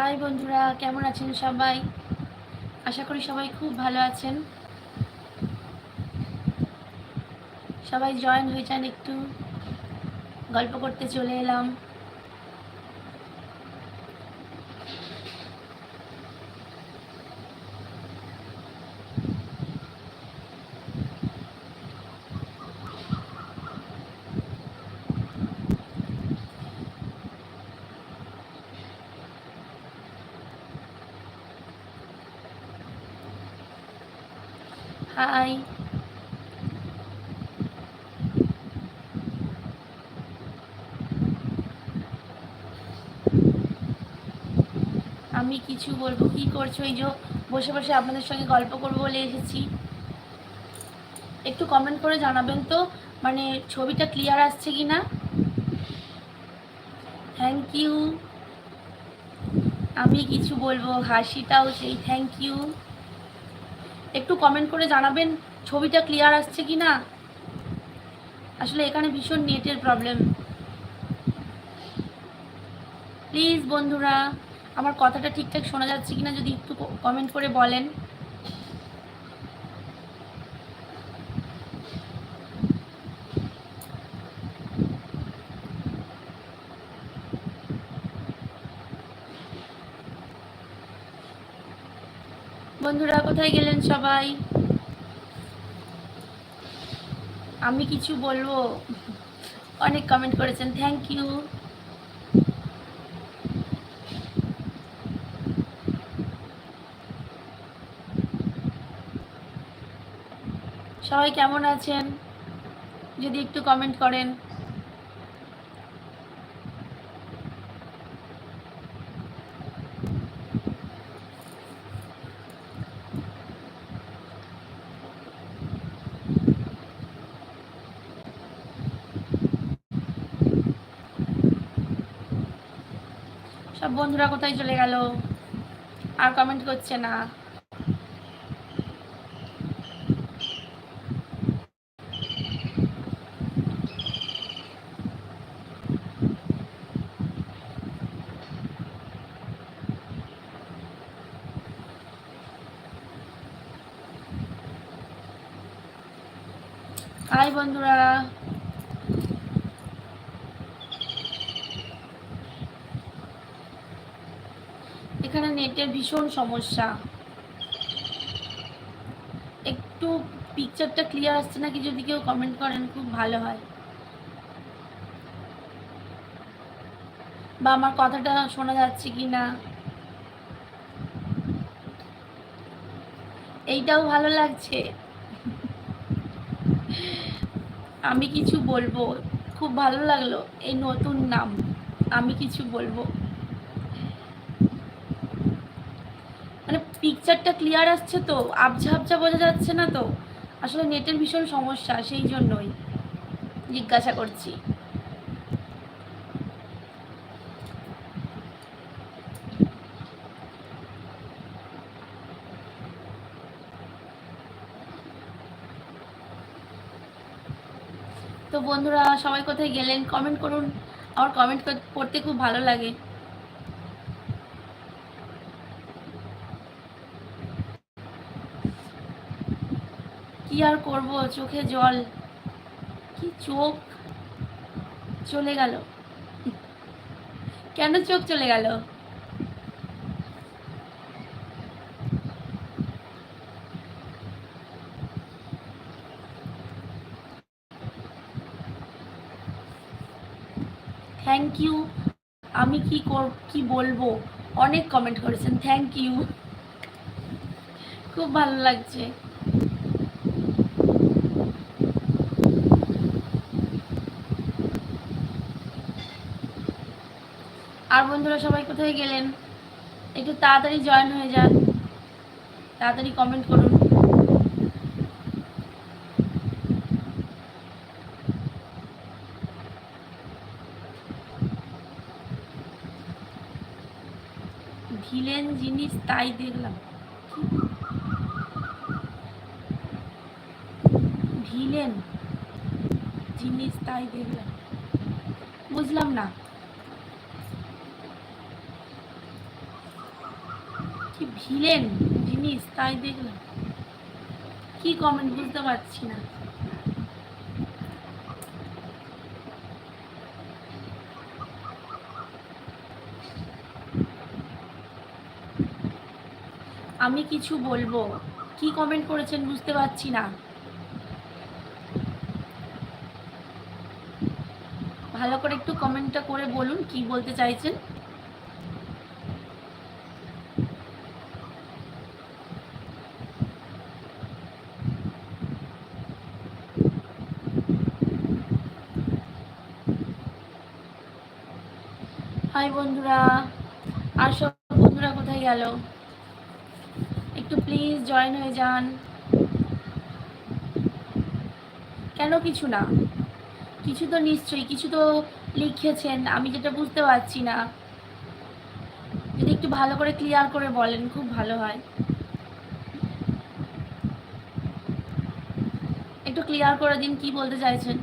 High বন্ধুরা, কেমন আছেন সবাই? আশা করি সবাই খুব ভালো আছেন। সবাই জয়েন হয়ে যান একটু। গল্প করতে চলে এলাম। হাই আমি কিছু বলব। কি করছ? এই যে বসে বসে আপনাদের সঙ্গে গল্প করব বলে এসেছি। একটু কমেন্ট করে জানাবেন তো মানে ছবিটা ক্লিয়ার আসছে কি না থ্যাংক ইউ আমি কিছু বলব, হাসিটাও সেই থ্যাংক ইউ একটু কমেন্ট করে জানাবেন, ছবিটা ক্লিয়ার আসছে কি না আসলে এখানে ভীষণ নেটের প্রবলেম প্লিজ বন্ধুরা, আমার কথাটা ঠিকঠাক শোনা যাচ্ছে কি না যদি একটু কমেন্ট করে বলেন। বন্ধুরা, কোথায় গেলেন সবাই? আমি কিছু বলব। অনেক কমেন্ট করেছেন থ্যাংক ইউ সবাই কেমন আছেন? যদি একটু কমেন্ট করেন সব বন্ধুরা কোথায় চলে গেল? আর কমেন্ট করছে না হাই বন্ধুরা এখানে নেটের ভীষণ সমস্যা। একটু পিকচারটা ক্লিয়ার আসছে নাকি যদি কেউ কমেন্ট করেন, খুব ভালো হয়। বা আমার কথাটা শোনা যাচ্ছে কি না এইটাও ভালো লাগছে। আমি কিছু বলব। খুব ভালো লাগল এই নতুন নাম। আমি কিছু বলব মানে পিকচারটা ক্লিয়ার আসছে তো? আবঝা আবঝা বোঝা যাচ্ছে না তো? আসলে নেটের ভীষণ সমস্যা, সেই জন্যই জিজ্ঞাসা করছি। তো বন্ধুরা, সবাই কোথায় গেলেন? কমেন্ট করুন। আমার কমেন্ট পড়তে খুব ভালো লাগে কি আর করব চোখে জল? কি চোখ? চলে গেল। কেন চোখ চলে গেল? থ্যাংক ইউ আমি কি কর, কি বলব? অনেক কমেন্ট করেছেন। থ্যাংক ইউ খুব ভালো লাগছে। আর বন্ধুরা, সবাই কোথায় গেলেন? একটু তাড়াতাড়ি জয়েন হয়ে যান। তাড়াতাড়ি কমেন্ট করুন। ভিলেন জিনিস, তাই দেখলাম। ভিলেন জিনিস, তাই দেখলাম। বুঝলাম না। কি ভিলেন জিনিস, তাই দেখলাম। কি কমেন্ট বুঝতে পারছি না। আমি কিছু বলব। কি কমেন্ট করেছেন বুঝতে পারছি না। ভালো করে একটু কমেন্টটা করে বলুন, কি বলতে চাইছেন? হাই বন্ধুরা। আর সব বন্ধুরা কোথায় গেল? একটু প্লিজ জয়েন হয়ে যান। কেন কিছু না? কিছু তো নিশ্চয়ই, কিছু তো লিখেছেন, আমি যেটা বুঝতে পারছি না। যদি একটু ভালো করে ক্লিয়ার করে বলেন, খুব ভালো হয়। একটু ক্লিয়ার করে দিন, কি বলতে চাইছেন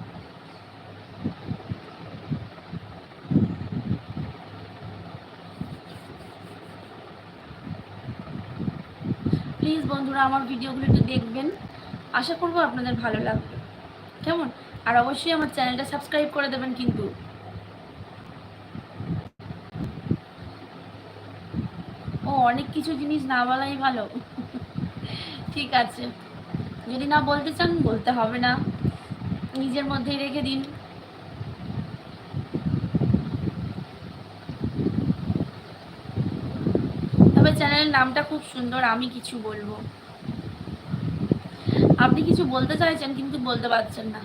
প্লিজ বন্ধুরা আমার ভিডিওগুলো একটু দেখবেন। আশা করব আপনাদের ভালো লাগবে। কেমন? আর অবশ্যই আমার চ্যানেলটা সাবস্ক্রাইব করে দেবেন কিন্তু। ও, অনেক কিছু জিনিস না বলাই ভালো। ঠিক আছে। যদি না বলতে চান, বলতে হবে না। নিজের মধ্যেই রেখে দিন। তবে চ্যানেলের নামটা খুব সুন্দর, আমি কিছু বলব। আপনি কিছু বলতে চাইছেন, কিন্তু বলতে পারছেন না।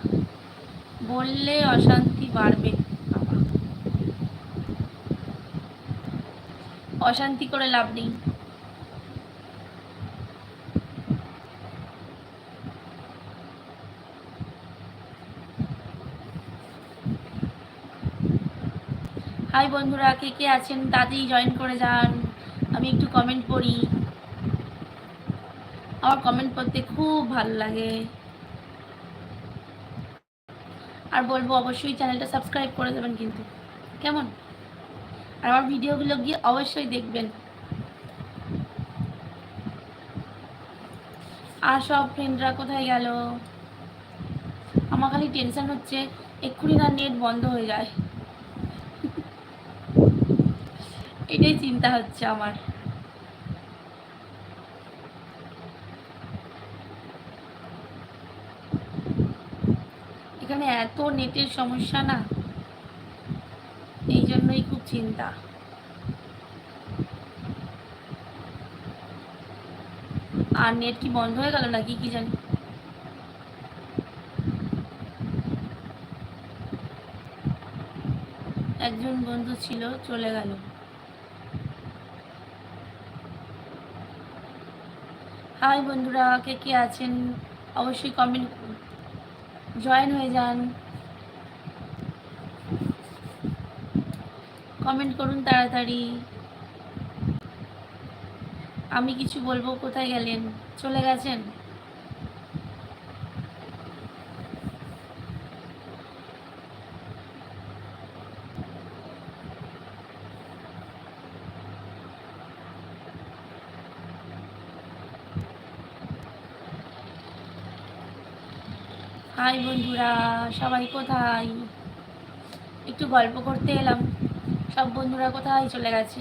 বললে অশান্তি বাড়বে। অশান্তি করে লাভ নেই। হাই বন্ধুরা, কে কে আছেন? তাতেই জয়েন করে যান। আমি একটু কমেন্ট করি আমার কমেন্ট করতে খুব ভালো লাগে। আর বলব, অবশ্যই চ্যানেলটা সাবস্ক্রাইব করে দেবেন কিন্তু। কেমন? আর আমার ভিডিওগুলো গিয়ে অবশ্যই দেখবেন। আর সব ফ্রেন্ডরা কোথায় গেল? আমার খালি টেনশন হচ্ছে, এক্ষুনি না নেট বন্ধ হয়ে যায়। এটাই চিন্তা হচ্ছে আমার। এখানে এত নেটের সমস্যা না? এই জন্যই খুব চিন্তা। আর নেট কি বন্ধ হয়ে গেল নাকি কি জানি? একজন বন্ধু ছিল, চলে গেল। হাই বন্ধুরা, কে কে আছেন? অবশ্যই কমেন্ট জয়েন হয়ে যান। কমেন্ট করুন তাড়াতাড়ি। আমি কিছু বলব কোথায় গেলেন? চলে গেছেন? হাই বন্ধুরা, সবাই কোথায়? একটু গল্প করতে এলাম। সব বন্ধুরা কোথায় চলে গেছে?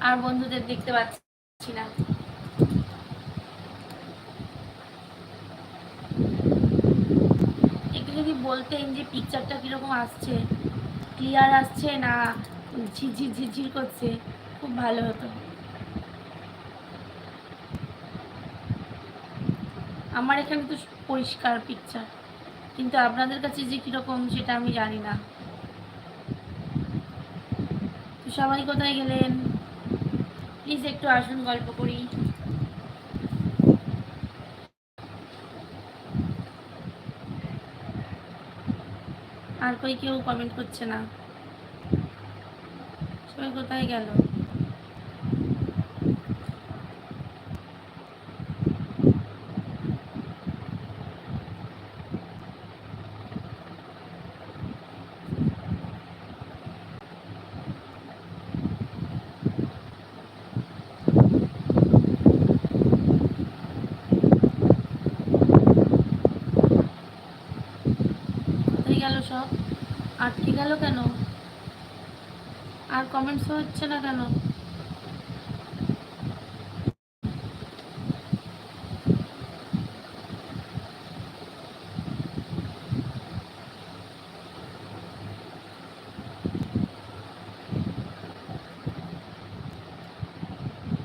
আর বন্ধুদের দেখতে পাচ্ছি না। একটু যদি বলতেন যে পিকচারটা কীরকম আসছে? ক্লিয়ার আসছে না? ঝিরঝির ঝিরঝির করছে? খুব ভালো হতো। আমার এখানে তো পরিষ্কার পিকচার কিন্তু আপনাদের কাছে যে কীরকম সেটা আমি জানি না। তো সবাই কোথায় গেলেন? প্লিজ একটু আসুন, গল্প করি। আর কই কেউ কমেন্ট করছে না। সবাই কোথায় গেল আটকে গেল কেন কমেন্টস হচ্ছে না কেন?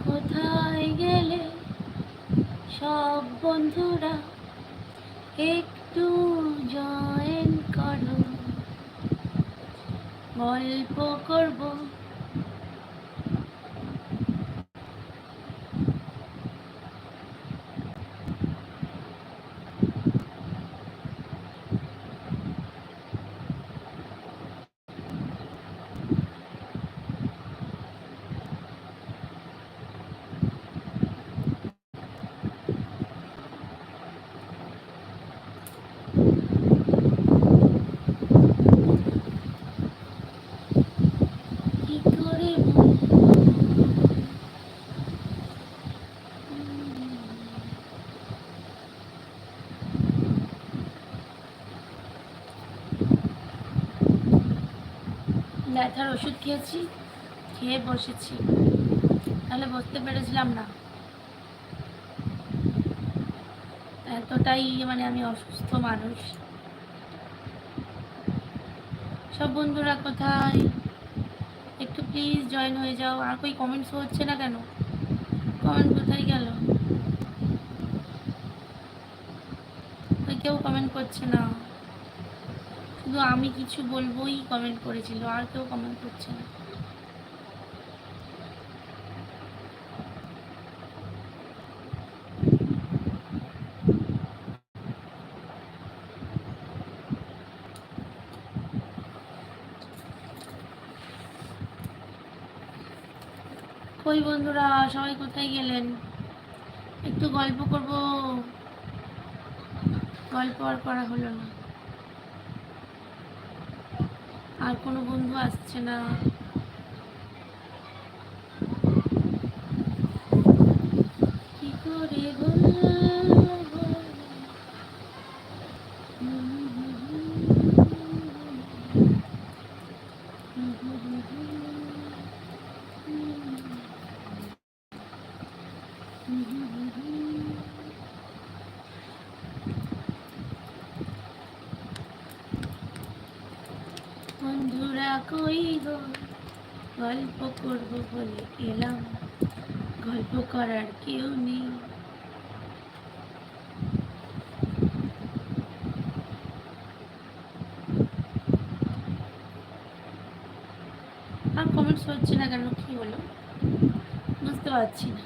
কোথায় গেলে সব বন্ধুরা একটু জয়েন করো? গল্প করব কি করে বলব? ব্যথার ওষুধ খেয়েছি, খেয়ে বসেছি। তাহলে বসতে পেরেছিলাম না। এতটাই মানে আমি অসুস্থ মানুষ। সব বন্ধুরা কোথায়? একটু প্লিজ জয়েন হয়ে যাও। আর কই কমেন্টস হচ্ছে না কেন? কমেন্ট কোথায় গেল? কেউ কমেন্ট করছে না। শুধু আমি কিছু বলবোই কমেন্ট করেছিল, আর কেউ কমেন্ট করছে না। কই বন্ধুরা, সবাই কোথায় গেলেন? একটু গল্প করব। গল্প আর করা হলো না। আর কোনো বন্ধু আসছে না কি করে বলব? বন্ধুরা কই গো গল্প করব বলে এলাম। গল্প করার কেউ নেই। আর কমেন্টস হচ্ছে না কেন, কি হলো? বুঝতে পারছি না।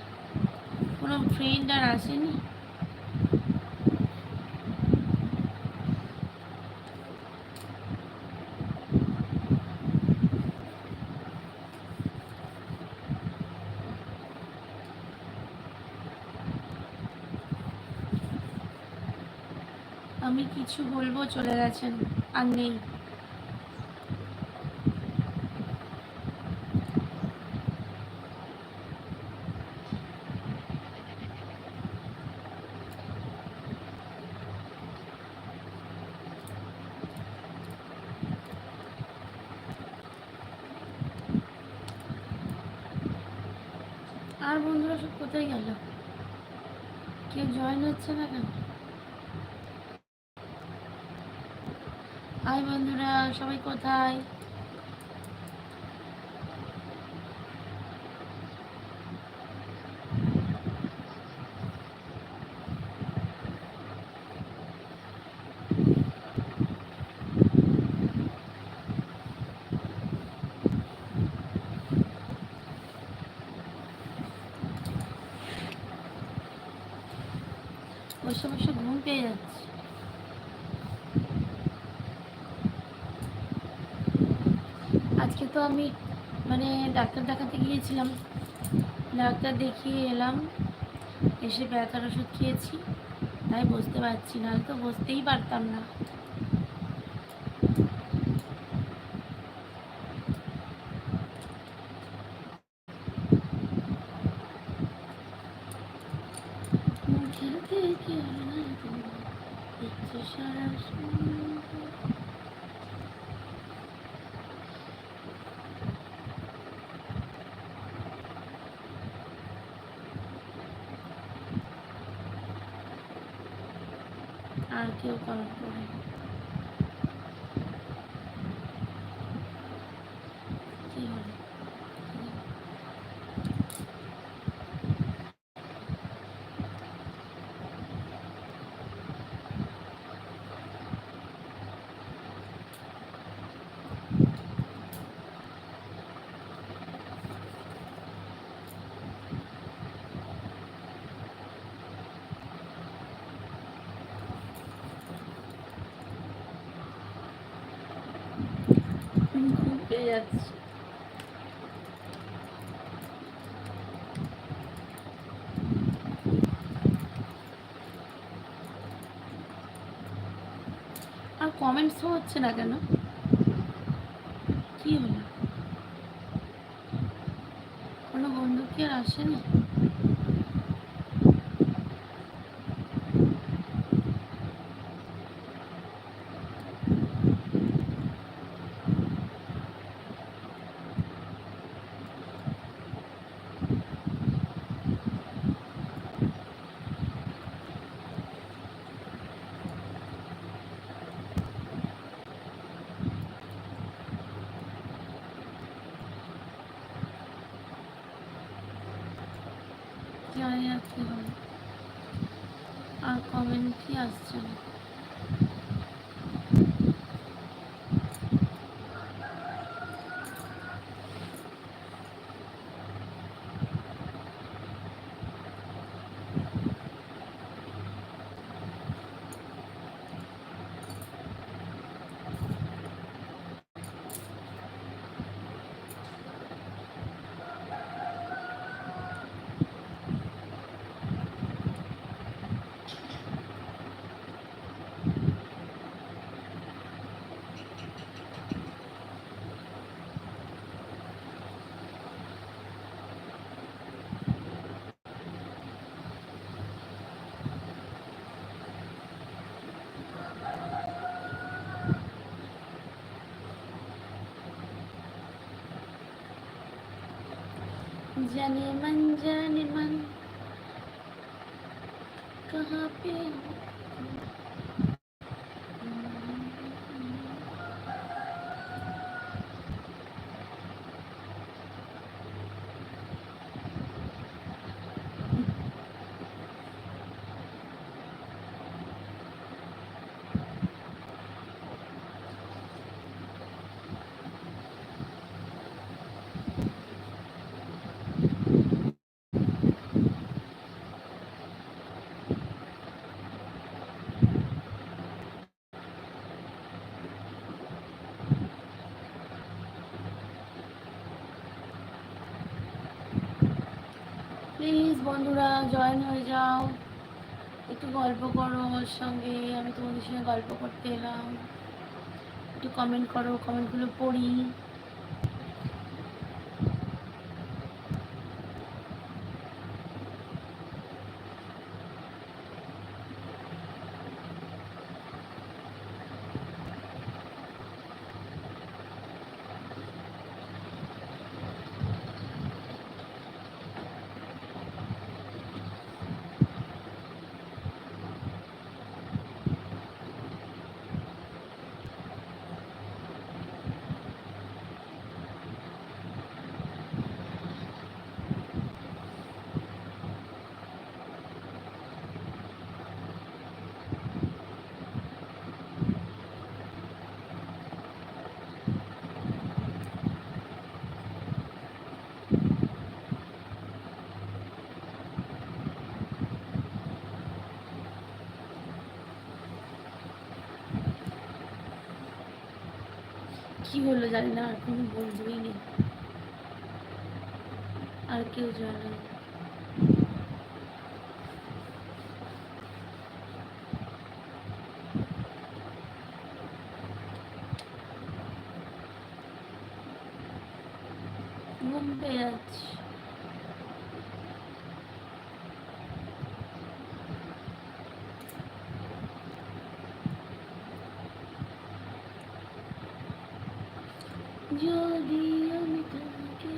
কোনো ফ্রেন্ড আর আসেনি? আমি কিছু বলব চলে গেছেন আর নেই আর বন্ধুরা সব কোথায় গেল কেউ জয়েন হচ্ছে না কেন হাই বন্ধুরা সবাই কোথায় বসে বসে ঘুম পেয়ে যাচ্ছে আজকে তো আমি মানে ডাক্তার দেখাতে গিয়েছিলাম। ডাক্তার দেখিয়ে এলাম, এসে ব্যথার ওষুধ খেয়েছি। তাই বসতে পারছি না তো বসতেই পারতাম না সুন্দর। আর কেউ কমেন্ট করে কি হলো পেয়ে আর কমেন্টস হচ্ছে না কেন? কি হলো? কোনো বন্ধু কি আর আসেনি? কি হবে আর কমেন্টই আসছে? না जाने मन जाने मन। कहाँ पे हूँ বন্ধুরা জয়েন হয়ে যাও। একটু গল্প করো ওর সঙ্গে, আমি তোমাদের সঙ্গে গল্প করতে এলাম। একটু কমেন্ট করো কমেন্টগুলো পড়ি কি হলো জানি না আর কোনো বন্ধুই নেই। আর কেউ জানে না ঘুম পেয়ে যাচ্ছে যদি আমি তোমাকে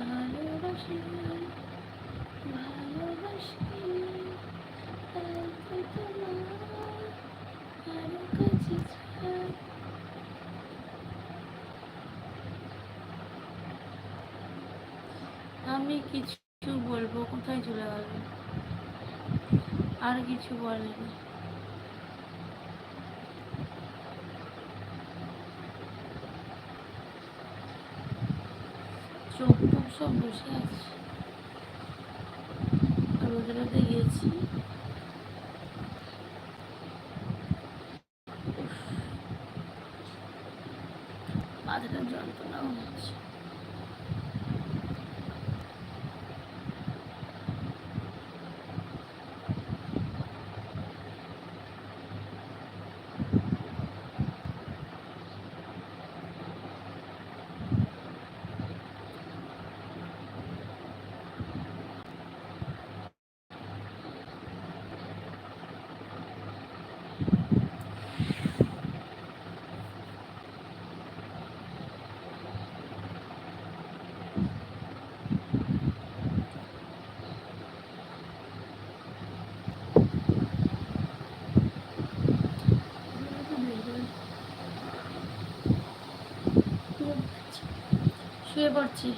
ভালোবাসি, এই জীবনে কিছু বলব, কোথায় চলে গেল? আর কিছু বলেনি। চোখ টুক সব বসে আছে। রোদে রোদে গিয়েছি। পড়ছি